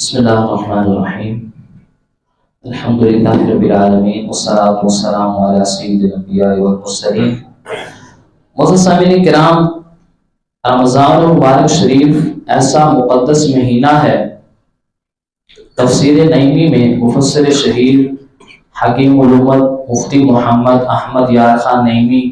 بسم اللہ الرحمن الرحیم الحمد للہ رب العالمین والصلاة والسلام علی سید الانبیاء والمرسلین معزز سامعین کرام، رمضان المبارک شریف ایسا مقدس مہینہ ہے۔ تفسیر نعیمی میں مفسر شہیر حکیم علومت مفتی محمد احمد یار خان نعیمی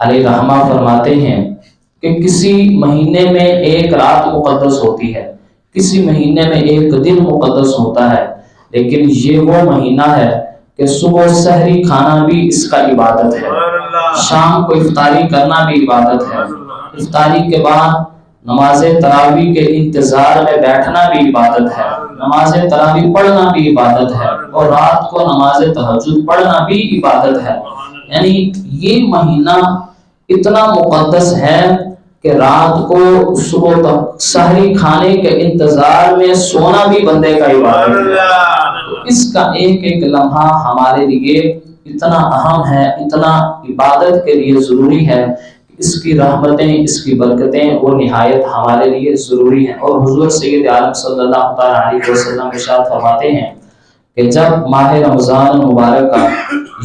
علیہ رحمہ فرماتے ہیں کہ کسی مہینے میں ایک رات مقدس ہوتی ہے۔ کسی مہینے میں ایک دن مقدس ہوتا ہے لیکن یہ وہ مہینہ ہے کہ صبح سحری کھانا بھی اس کا عبادت ہے۔ شام کو افطاری کرنا بھی عبادت ہے۔ افطاری کے بعد نماز تراوی کے انتظار میں بیٹھنا بھی عبادت ہے۔ نماز تراوی پڑھنا بھی عبادت ہے۔ اور رات کو نماز تحجد پڑھنا بھی عبادت ہے۔ یعنی یہ مہینہ اتنا مقدس ہے کہ رات کو صبح تک سہری کھانے کے انتظار میں سونا بھی بندے کا عبادت اس کا ایک ایک لمحہ ہمارے لیے اتنا اہم ہے اتنا عبادت کے لیے ضروری ہے۔ اس کی رحمتیں اس کی برکتیں وہ نہایت ہمارے لیے ضروری ہیں۔ اور حضور سید عالم صلی اللہ علیہ وسلم ارشاد فرماتے ہیں کہ جب ماہ رمضان مبارک کا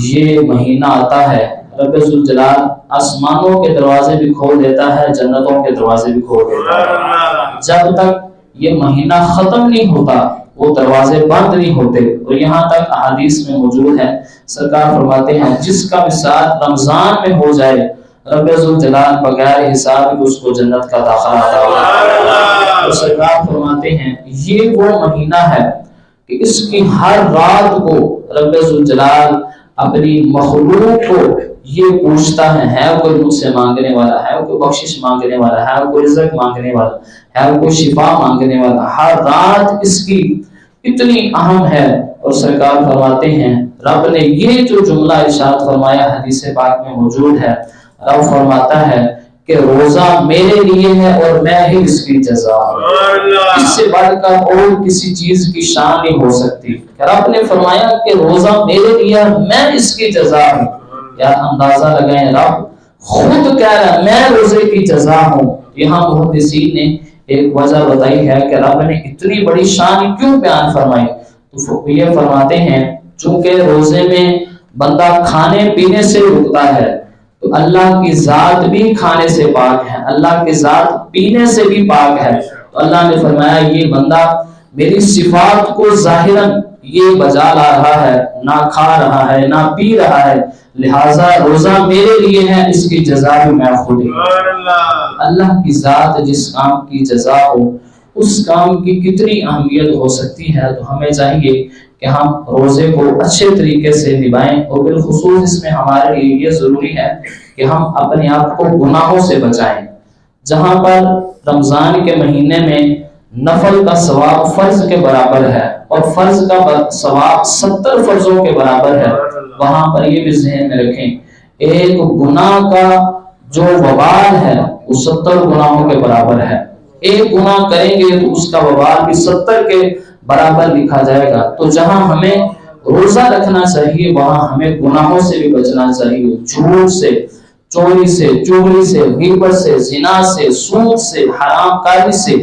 یہ مہینہ آتا ہے رب الجلال آسمانوں کے دروازے بھی کھول دیتا ہے، جنتوں کے دروازے بھی کھول دیتا ہے۔ جب تک یہ مہینہ ختم نہیں ہوتا، وہ دروازے بند نہیں ہوتے۔ اور یہاں تک احادیث میں موجود ہے۔ سرکار فرماتے ہیں، جس کا مثال رمضان میں ہو جائے، رب الجلال بغیر حساب اس کو جنت کا داخلہ عطا ہوگا اور سرکار فرماتے ہیں، یہ وہ مہینہ ہے کہ اس کی ہر رات کو رب الجلال اپنی مخلوق کو یہ پوچھتا ہے ہے کوئی مجھ سے مانگنے والا، ہے کوئی بخشش مانگنے والا، ہے کوئی رزق مانگنے والا، ہے کوئی شفا مانگنے والا۔ ہر رات اس کی اتنی اہم ہے اور سرکار فرماتے ہیں، رب نے یہ جو جملہ ارشاد فرمایا حدیث پاک میں موجود ہے، رب فرماتا ہے کہ روزہ میرے لیے ہے اور میں ہی اس کی جزا ہوں۔ اس سے بڑھ کر اور کسی چیز کی شان نہیں ہو سکتی۔ رب نے فرمایا کہ روزہ میرے لیے میں اس کی جزا ہوں۔ یا اندازہ لگائیں رب خود کہہ رہا میں روزے کی جزا ہوں۔ یہاں محدثین نے ایک وجہ بتائی ہے کہ رب نے اتنی بڑی شان کیوں بیان فرمائی؟ تو یہ فرماتے ہیں چونکہ روزے میں بندہ کھانے پینے سے رکتا ہے تو اللہ کی ذات بھی کھانے سے پاک ہے، اللہ کی ذات پینے سے بھی پاک ہے۔ تو اللہ نے فرمایا، یہ بندہ میری صفات کو ظاہراً یہ بجا لا رہا ہے، نہ کھا رہا ہے، نہ پی رہا ہے۔ لہٰذا روزہ میرے لیے ہے، اس کی جزا بھی میں خود اللہ کی ذات جس کام کی جزا ہو، اس کام کی کتنی اہمیت ہو سکتی ہے، تو ہمیں چاہیے کہ ہم روزے کو اچھے طریقے سے نبھائیں اور بالخصوص اس میں ہمارے لیے یہ ضروری ہے کہ ہم اپنے آپ کو گناہوں سے بچائیں۔ جہاں پر رمضان کے مہینے میں نفل کا ثواب فرض کے برابر ہے اور فرض کا ثواب ستر فرضوں کے برابر ہے، وہاں پر یہ بھی ذہن میں رکھیں۔ ایک گناہ کا جو وبال ہے، وہ ستر گناہوں کے برابر ہے۔ ایک گناہ کریں گے تو اس کا وبال بھی ستر کے برابر لکھا جائے گا۔ تو جہاں ہمیں روزہ رکھنا چاہیے، وہاں ہمیں گناہوں سے بھی بچنا چاہیے۔ جھوٹ سے، چوری سے چوری سے، غیبت سے، زنا سے، سود سے، حرام کاری سے،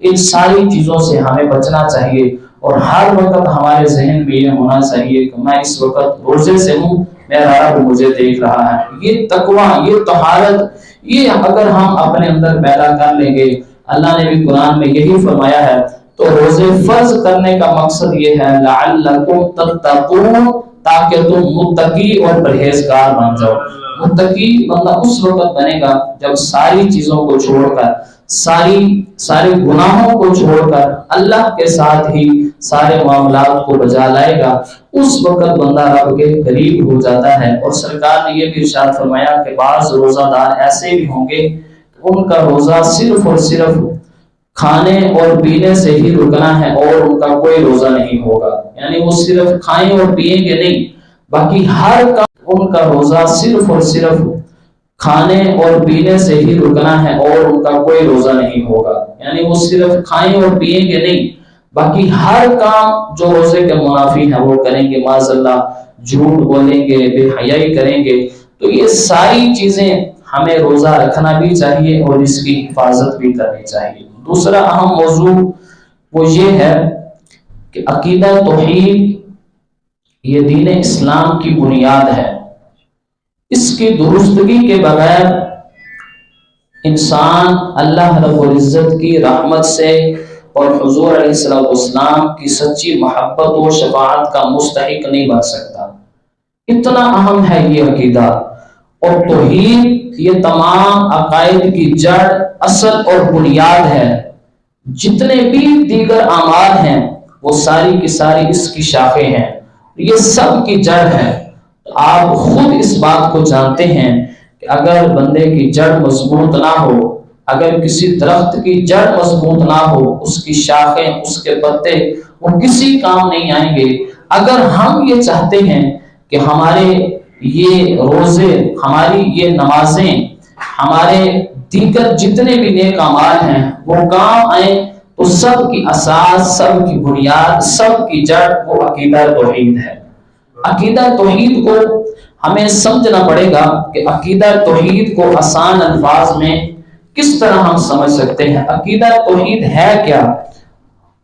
ان ساری چیزوں سے ہمیں بچنا چاہیے۔ اور ہر وقت ہمارے ذہن میں یہ ہونا چاہیے کہ میں اس وقت روزے سے ہوں، میرا رب مجھے دیکھ رہا ہے۔ یہ تقوی، یہ طہارت، یہ اگر ہم اپنے اندر پیدا کر لیں گے، اللہ نے بھی قرآن میں یہی فرمایا ہے تو روزے فرض کرنے کا مقصد یہ ہے، لعلکم تتقون، تاکہ تم متقی اور پرہیزگار بن جاؤ۔ متقی بندہ اس وقت بنے گا جب ساری چیزوں کو چھوڑ کر، ساری، سارے گناہوں کو چھوڑ کر اللہ کے ساتھ ہی سارے معاملات کو بجا لائے گا۔ اس وقت بندہ رب کے قریب ہو جاتا ہے۔ اور سرکار نے یہ بھی ارشاد فرمایا کہ بعض روزہ دار ایسے بھی ہوں گے، ان کا روزہ صرف اور صرف کھانے اور پینے سے ہی رکنا ہے اور ان کا کوئی روزہ نہیں ہوگا۔ یعنی وہ صرف کھائیں اور پیئیں گے نہیں، باقی ہر کا ان کا روزہ صرف اور صرف کھانے اور پینے سے ہی رکنا ہے اور ان کا کوئی روزہ نہیں ہوگا۔ یعنی وہ صرف کھائیں اور پیئیں گے نہیں، باقی ہر کام جو روزے کے منافی ہے وہ کریں گے۔ معاذ اللہ جھوٹ بولیں گے، بے حیائی کریں گے۔ تو یہ ساری چیزیں ہمیں روزہ رکھنا بھی چاہیے اور اس کی حفاظت بھی کرنی چاہیے۔ دوسرا اہم موضوع وہ یہ ہے کہ عقیدہ توحید یہ دین اسلام کی بنیاد ہے۔ اس کی درستگی کے بغیر انسان اللہ رب العزت کی رحمت سے اور حضور علیہ السلام اسلام کی سچی محبت و شفاعت کا مستحق نہیں بن سکتا۔ اتنا اہم ہے یہ عقیدہ۔ اور توحید یہ تمام عقائد کی جڑ، اصل اور بنیاد ہے۔ جتنے بھی دیگر اعمال ہیں، وہ ساری کی ساری اس کی شاخیں ہیں۔ یہ سب کی جڑ ہے آپ خود اس بات کو جانتے ہیں کہ اگر بندے کی جڑ مضبوط نہ ہو، اگر کسی درخت کی جڑ مضبوط نہ ہو، اس کی شاخیں، اس کے پتے، وہ کسی کام نہیں آئیں گے۔ اگر ہم یہ چاہتے ہیں کہ ہمارے یہ روزے، ہماری یہ نمازیں، ہمارے دیگر جتنے بھی نیک امال ہیں، وہ کام آئیں، تو سب کی اساس، سب کی بنیاد، سب کی جڑ، وہ عقیدہ توحید ہے۔ عقیدہ توحید کو ہمیں سمجھنا پڑے گا کہ عقیدہ توحید کو آسان الفاظ میں کس طرح ہم سمجھ سکتے ہیں۔ عقیدہ توحید ہے کیا؟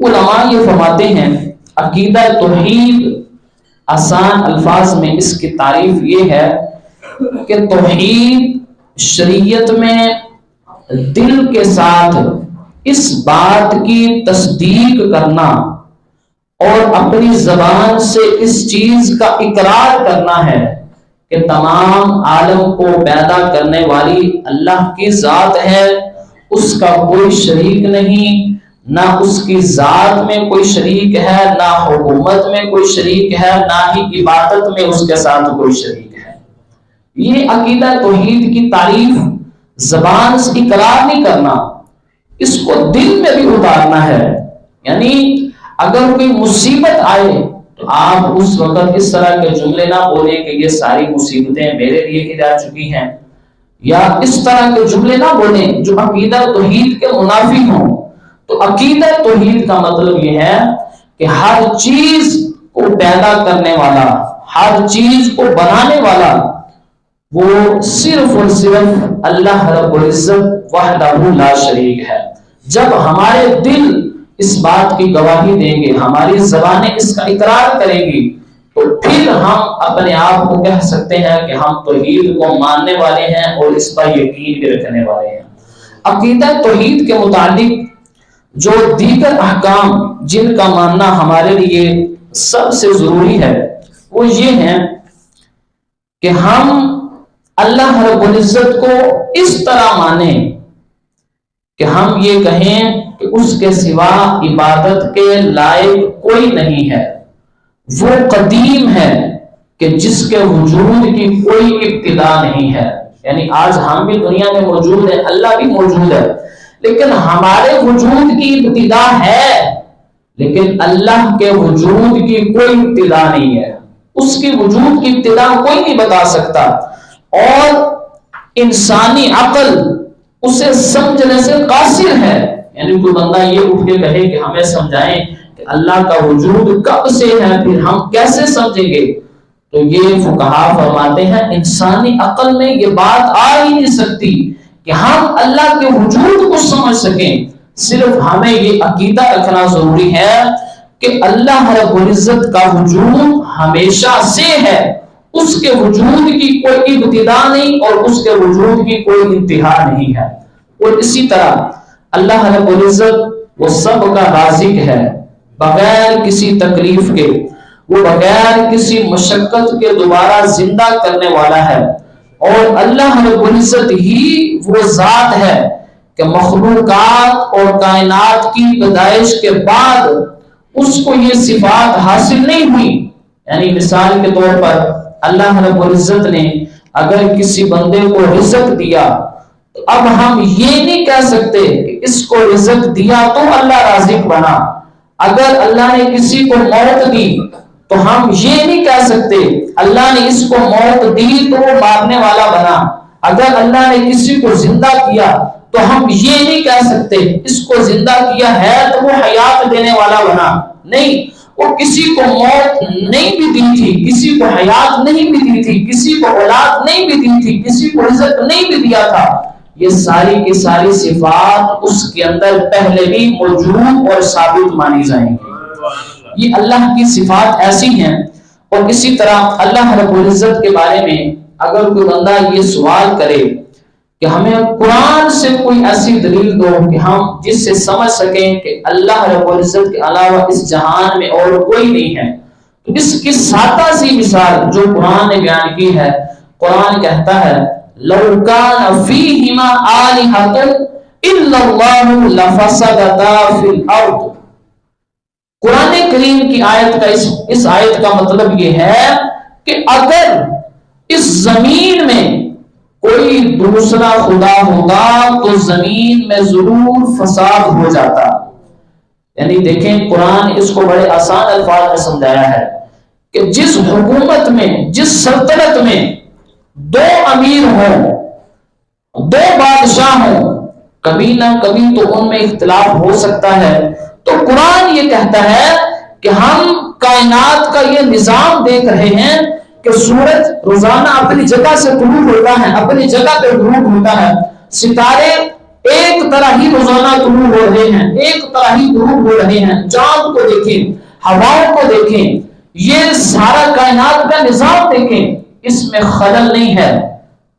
علماء یہ فرماتے ہیں، عقیدہ توحید آسان الفاظ میں اس کی تعریف یہ ہے کہ توحید شریعت میں دل کے ساتھ اس بات کی تصدیق کرنا اور اپنی زبان سے اس چیز کا اقرار کرنا ہے کہ تمام عالم کو پیدا کرنے والی اللہ کی ذات ہے، اس کا کوئی شریک نہیں نہ اس کی ذات میں کوئی شریک ہے، نہ حکومت میں کوئی شریک ہے، نہ ہی عبادت میں اس کے ساتھ کوئی شریک ہے۔ یہ عقیدہ توحید کی تعریف، زبان سے اقرار نہیں کرنا، اس کو دل میں بھی اتارنا ہے۔ یعنی اگر کوئی مصیبت آئے، تو آپ اس وقت اس طرح کے جملے نہ بولے کہ یہ ساری مصیبتیں میرے لیے ہی جا چکی ہیں۔ یا اس طرح کے جملے نہ بولیں جو عقیدہ توحید کے منافی ہوں۔ تو عقیدہ توحید کا مطلب یہ ہے کہ ہر چیز کو پیدا کرنے والا، ہر چیز کو بنانے والا، وہ صرف اور صرف اللہ رب العزت وحدہ لا شریک ہے۔ جب ہمارے دل اس بات کی گواہی دیں گے، ہماری زبانیں اس کا اقرار کریں گی، تو پھر ہم اپنے آپ کو کہہ سکتے ہیں کہ ہم توحید کو ماننے والے ہیں اور اس پر یقین بھی رکھنے والے ہیں۔ عقیدہ توحید کے متعلق جو دیگر احکام جن کا ماننا ہمارے لیے سب سے ضروری ہے، وہ یہ ہے کہ ہم اللہ رب العزت کو اس طرح مانیں کہ ہم یہ کہیں کہ اس کے سوا عبادت کے لائق کوئی نہیں ہے۔ وہ قدیم ہے کہ جس کے وجود کی کوئی ابتدا نہیں ہے۔ یعنی آج ہم بھی دنیا میں موجود ہیں، اللہ بھی موجود ہے۔ لیکن ہمارے وجود کی ابتدا ہے، لیکن اللہ کے وجود کی کوئی ابتدا نہیں ہے۔ اس کی وجود کی ابتدا کوئی نہیں بتا سکتا۔ اور انسانی عقل اسے سمجھنے سے قاصر ہے۔ یعنی کوئی بندہ یہ اٹھ کے کہے کہ ہمیں سمجھائیں کہ اللہ کا وجود کب سے ہے، پھر ہم کیسے سمجھیں گے؟ تو یہ فقہا فرماتے ہیں، انسانی عقل میں یہ بات آ ہی نہیں سکتی۔ کہ ہم اللہ کے وجود کو سمجھ سکیں، صرف ہمیں یہ عقیدہ رکھنا ضروری ہے کہ اللہ رب العزت کا وجود ہمیشہ سے ہے۔ اس کے وجود کی کوئی ابتدا نہیں اور اس کے وجود کی کوئی انتہا نہیں ہے۔ اور اسی طرح اللہ رب العزت وہ سب کا رازق ہے، بغیر کسی تکلیف کے، وہ بغیر کسی مشقت کے دوبارہ زندہ کرنے والا ہے۔ اور اللہ رب العزت ہی وہ ذات ہے کہ مخلوقات اور کائنات کی پیدائش کے بعد اس کو یہ صفات حاصل نہیں ہوئی۔ یعنی مثال کے طور پر اللہ رب العزت نے اگر کسی بندے کو رزق دیا، تو اب ہم یہ نہیں کہہ سکتے کہ اس کو رزق دیا تو اللہ رازق بنا۔ اگر اللہ نے کسی کو موت دی تو ہم یہ نہیں کہہ سکتے، اللہ نے اس کو موت دی تو وہ مارنے والا بنا۔ اگر اللہ نے کسی کو زندہ کیا تو ہم یہ نہیں کہہ سکتے، اس کو زندہ کیا ہے تو وہ حیات دینے والا بنا۔ نہیں، وہ کسی کو موت نہیں بھی دی تھی، کسی کو حیات نہیں بھی دی تھی، کسی کو اولاد نہیں بھی دی تھی، کسی کو رزق نہیں بھی دیا تھا۔ یہ ساری کی ساری صفات اس کے اندر پہلے بھی موجود اور ثابت مانی جائیں گی۔ یہ اللہ کی صفات ایسی ہیں اور اسی طرح اللہ رب العزت کے بارے میں اگر کوئی بندہ یہ سوال کرے کہ ہمیں قرآن سے کوئی ایسی دلیل دو کہ ہم جس سے سمجھ سکیں کہ اللہ رب العزت کے علاوہ اس جہان میں اور کوئی نہیں ہے، تو اس کی سادہ سی مثال جو قرآن نے بیان کی ہے، قرآن کہتا ہے، لو کان فیہما آلہۃ الا اللہ لفسدتا فی قرآن کریم کی آیت کا اس, اس آیت کا مطلب یہ ہے کہ اگر اس زمین میں کوئی دوسرا خدا ہوگا تو زمین میں ضرور فساد ہو جاتا۔ یعنی دیکھیں قرآن اس کو بڑے آسان الفاظ میں سمجھایا ہے کہ جس حکومت میں جس سلطنت میں دو امیر ہوں دو بادشاہ ہوں کبھی نہ کبھی تو ان میں اختلاف ہو سکتا ہے۔ تو قرآن یہ کہتا ہے کہ ہم کائنات کا یہ نظام دیکھ رہے ہیں کہ سورج روزانہ اپنی جگہ سے طلوع ہوتا ہے، اپنی جگہ پہ غروب ہوتا ہے۔ ستارے ایک طرح ہی روزانہ طلوع ہو رہے ہیں، ایک طرح ہی غروب ہو رہے ہیں۔ چاند کو دیکھیں، ہواؤں کو دیکھیں، یہ سارا کائنات کا نظام دیکھیں، اس میں خلل نہیں ہے۔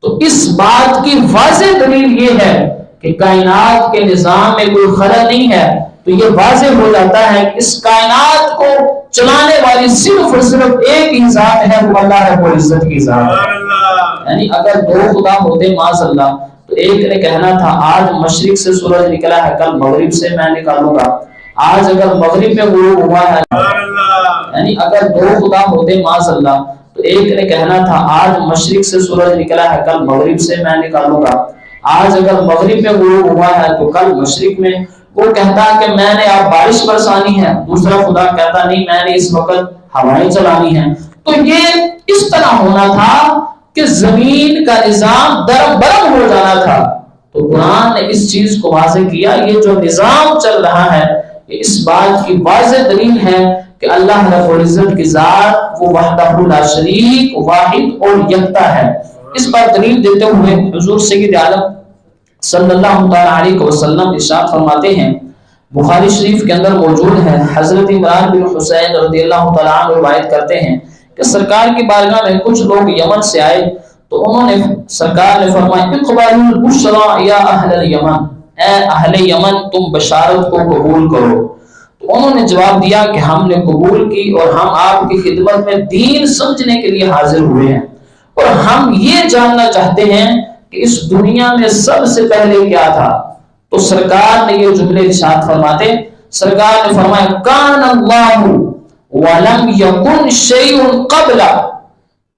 تو اس بات کی واضح دلیل یہ ہے کہ کائنات کے نظام میں کوئی خلل نہیں ہے۔ تو یہ واضح ہو جاتا ہے کہ اس کائنات کو چلانے والی صرف اور صرف ایک ہی ذات ہے، وہ اللہ رب العزت کی ذات ہے۔ یعنی اگر دو خدا ہوتے معاذ اللہ تو ایک نے کہنا تھا، آج مشرق سے سورج نکلا ہے، کل مغرب سے میں نکالوں گا۔ آج اگر مغرب میں غروب ہوا ہے یعنی اگر دو خدا ہوتے معاذ اللہ تو ایک نے کہنا تھا، آج مشرق سے سورج نکلا ہے، کل مغرب سے میں نکالوں گا۔ آج اگر مغرب میں غروب ہوا ہے، تو کل مشرق میں وہ کہتا کہ میں نے آپ بارش برسانی ہے۔ دوسرا خدا کہتا نہیں، میں نے اس وقت ہوائیں چلانی ہے تو یہ اس طرح ہونا تھا کہ زمین کا نظام درم برم ہو جانا تھا۔ تو قرآن نے اس چیز کو واضح کیا، یہ جو نظام چل رہا ہے، یہ اس بات کی واضح دلیل ہے کہ اللہ رب العزت کی ذات وہ وحدہ لا شریک، واحد اور یکتا ہے۔ اس پر دلیل دیتے ہوئے حضور سید عالم صلی اللہ تعالیٰ علیہ وسلم ارشاد فرماتے ہیں۔ بخاری شریف کے اندر موجود ہے۔ حضرت عمران بن حسین رضی اللہ تعالیٰ عنہ روایت کرتے ہیں کہ سرکار کی بارگاہ میں کچھ لوگ یمن سے آئے تو انہوں نے سرکار نے فرمایا اقبال البشرا یا اہل الیمن۔ اے اہل یمن، تم بشارت کو قبول کرو۔ تو انہوں نے جواب دیا کہ ہم نے قبول کی اور ہم آپ کی خدمت میں دین سمجھنے کے لیے حاضر ہوئے ہیں۔ اور ہم یہ جاننا چاہتے ہیں کہ اس دنیا میں سب سے پہلے کیا تھا؟ تو سرکار نے یہ جملے ارشاد فرماتے سرکار نے فرمایا، کان اللہ ولم یکن شیء قبل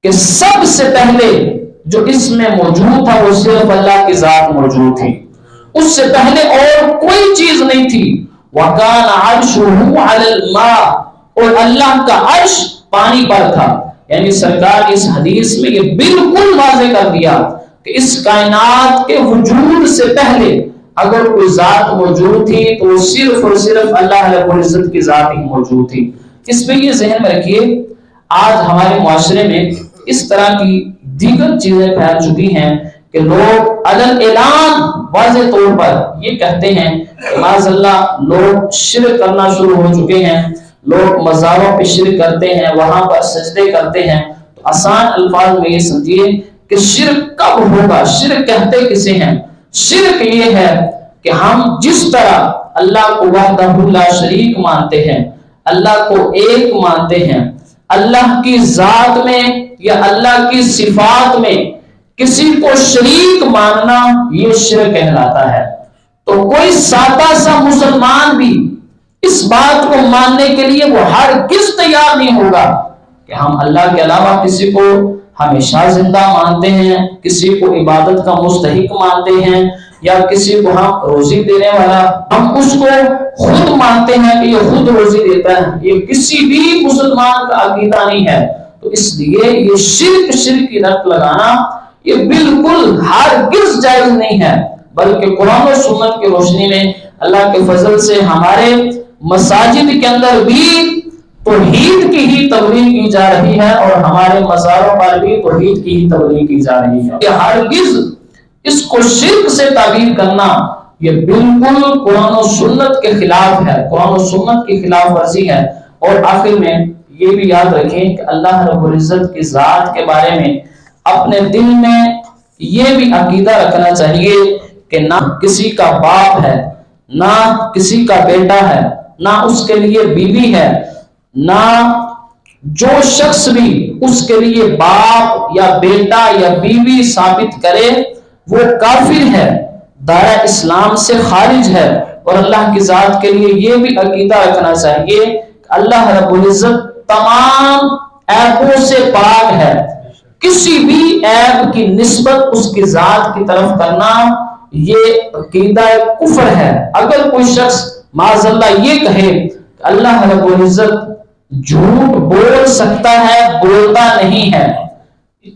کہ سب سے پہلے جو اس میں موجود تھا، وہ صرف اللہ کی ذات موجود تھی۔ اس سے پہلے اور کوئی چیز نہیں تھی۔ وکان عرشہ علی الماء اور اللہ کا عرش پانی پر تھا۔ یعنی سرکار اس حدیث میں یہ بالکل واضح کر دیا کہ اس کائنات کے وجود سے پہلے اگر کوئی ذات موجود تھی تو وہ صرف اور صرف اللہ رب العزت کی ذات ہی موجود تھی۔ اس میں یہ ذہن میں رکھیے، آج ہمارے معاشرے میں اس طرح کی دیگر چیزیں پھیل چکی ہیں کہ لوگ عدل اعلان واضح طور پر یہ کہتے ہیں کہ معاذ اللہ لوگ شرک کرنا شروع ہو چکے ہیں، لوگ مزاروں پہ شرک کرتے ہیں، وہاں پر سجدے کرتے ہیں۔ تو آسان الفاظ میں یہ سمجھیے کہ شرک کب ہوگا؟ شرک کہتے کسے ہیں؟ شرک یہ ہے کہ ہم جس طرح اللہ کو وحدہ اللہ شریک مانتے ہیں، اللہ کو ایک مانتے ہیں، اللہ کی ذات میں یا اللہ کی صفات میں کسی کو شریک ماننا یہ شرک کہلاتا ہے۔ تو کوئی سادہ سا مسلمان بھی اس بات کو ماننے کے لیے وہ ہر کس تیار نہیں ہوگا کہ ہم اللہ کے علاوہ کسی کو ہمیشہ زندہ مانتے ہیں، کسی کو عبادت کا مستحق مانتے ہیں یا کسی کو ہم روزی دینے والا، ہم اس کو خود مانتے ہیں کہ یہ خود روزی دیتا ہے۔ یہ کسی بھی مسلمان کا عقیدہ نہیں ہے۔ تو اس لیے یہ شرک شرک کی رت لگانا، یہ بالکل ہر گز جائز نہیں ہے۔ بلکہ قرآن و سنت کی روشنی میں اللہ کے فضل سے ہمارے مساجد کے اندر بھی توحید کی ہی تبلیغ کی جا رہی ہے اور ہمارے مزاروں پر بھی توحید کی ہی تبلیغ کی جا رہی ہے۔ کہ ہرگز اس کو شرک سے تعبیر کرنا یہ بالکل قرآن و سنت کے خلاف ہے، قرآن و سنت کی خلاف ورزی ہے۔ اور آخر میں یہ بھی یاد رکھیں کہ اللہ رب العزت کی ذات کے بارے میں اپنے دل میں یہ بھی عقیدہ رکھنا چاہیے کہ نہ کسی کا باپ ہے، نہ کسی کا بیٹا ہے، نہ اس کے لیے بیوی ہے۔ نہ جو شخص بھی اس کے لیے باپ یا بیٹا یا بیوی ثابت کرے، وہ کافر ہے، دائرہ اسلام سے خارج ہے۔ اور اللہ کی ذات کے لیے یہ بھی عقیدہ رکھنا چاہیے کہ اللہ رب العزت تمام ایپوں سے پاک ہے۔ کسی بھی ایپ کی نسبت اس کی ذات کی طرف کرنا یہ عقیدہ کفر ہے۔ اگر کوئی شخص معذ اللہ یہ کہے کہ اللہ رب العزت جھوٹ بول سکتا ہے، بولتا نہیں ہے۔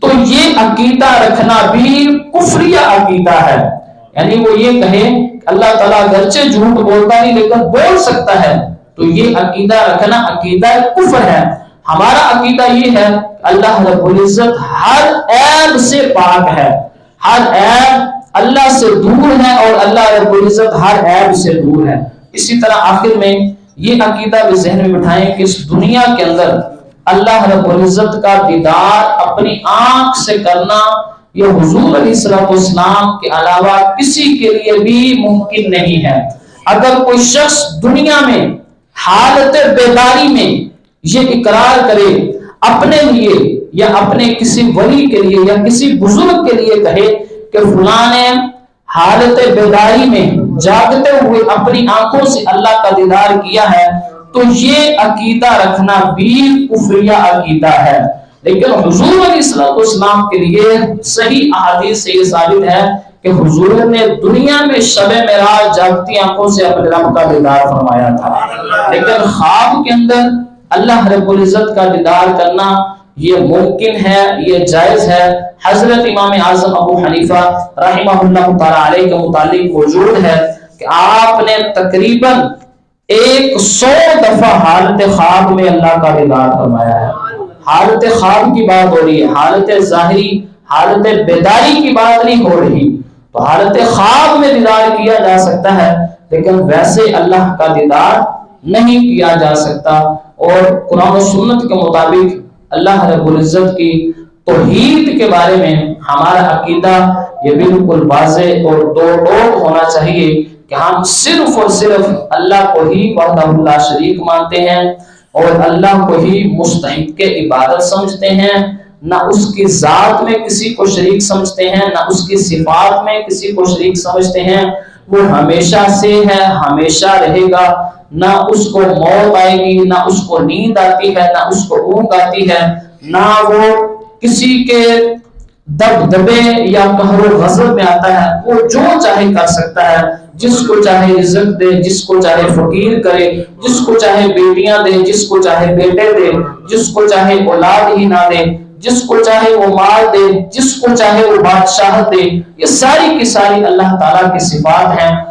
تو یہ عقیدہ رکھنا بھی کفریہ عقیدہ ہے۔ یعنی وہ یہ کہے کہ اللہ تعالیٰ گرچہ جھوٹ بولتا نہیں، لیکن بول سکتا ہے۔ تو یہ عقیدہ رکھنا عقیدہ کفر ہے۔ ہمارا عقیدہ یہ ہے کہ اللہ رب العزت ہر عیب سے پاک ہے۔ ہر عیب اللہ سے دور ہے اور اللہ رب العزت ہر عیب سے دور ہے۔ اسی طرح آخر میں یہ عقیدہ بھی ذہن میں بٹھائیں کہ اس دنیا کے اندر اللہ رب العزت کا دیدار اپنی آنکھ سے کرنا یہ حضور علیہ السلام اسلام کے علاوہ کسی کے لیے بھی ممکن نہیں ہے۔ اگر کوئی شخص دنیا میں حالت بیداری میں یہ اقرار کرے، اپنے لیے یا اپنے کسی ولی کے لیے یا کسی بزرگ کے لیے کہے کہ فلانے حالت بیداری میں جاگتے ہوئے اپنی آنکھوں سے اللہ کا دیدار کیا ہے، تو یہ عقیدہ رکھنا بھی کفریہ عقیدہ ہے۔ لیکن حضور علیہ السلام کے لیے صحیح احادیث سے یہ ثابت ہے کہ حضور نے دنیا میں شب معراج جاگتی آنکھوں سے اپنے رب کا دیدار فرمایا تھا۔ لیکن خواب کے اندر اللہ رب العزت کا دیدار کرنا یہ ممکن ہے، یہ جائز ہے۔ حضرت امام اعظم ابو حنیفہ رحمہ اللہ تعالی علیہ کے متعلق موجود ہے کہ آپ نے تقریباً ایک سو دفعہ حالت خواب میں اللہ کا دیدار فرمایا ہے۔ حالت خواب کی بات ہو رہی ہے، حالت ظاہری، حالت بیداری کی بات نہیں ہو رہی۔ تو حالت خواب میں دیدار کیا جا سکتا ہے، لیکن ویسے اللہ کا دیدار نہیں کیا جا سکتا۔ اور قرآن و سنت کے مطابق اللہ رب العزت کی توحید کے بارے میں ہمارا عقیدہ یہ بالکل واضح اور دو ٹوک ہونا چاہیے کہ ہم صرف اور صرف اللہ کو ہی وحدہ اللہ شریک مانتے ہیں اور اللہ کو ہی مستحق کے عبادت سمجھتے ہیں۔ نہ اس کی ذات میں کسی کو شریک سمجھتے ہیں، نہ اس کی صفات میں کسی کو شریک سمجھتے ہیں۔ وہ ہمیشہ سے ہے، ہمیشہ رہے گا۔ نہ اس کو موت آئے گی، نہ اس کو نیند آتی ہے، نہ اس کو اونگ آتی ہے۔ نہ وہ کسی کے دب دبے یا قہر و غضب میں آتا ہے، وہ جو چاہے کر سکتا ہے۔ جس کو چاہے عزت دے، جس کو چاہے فقیر کرے، جس کو چاہے بیٹیاں دے، جس کو چاہے بیٹے دے، جس کو چاہے اولاد ہی نہ دے، جس کو چاہے وہ مال دے، جس کو چاہے وہ بادشاہت دے۔ یہ ساری کی ساری اللہ تعالیٰ کی صفات ہیں۔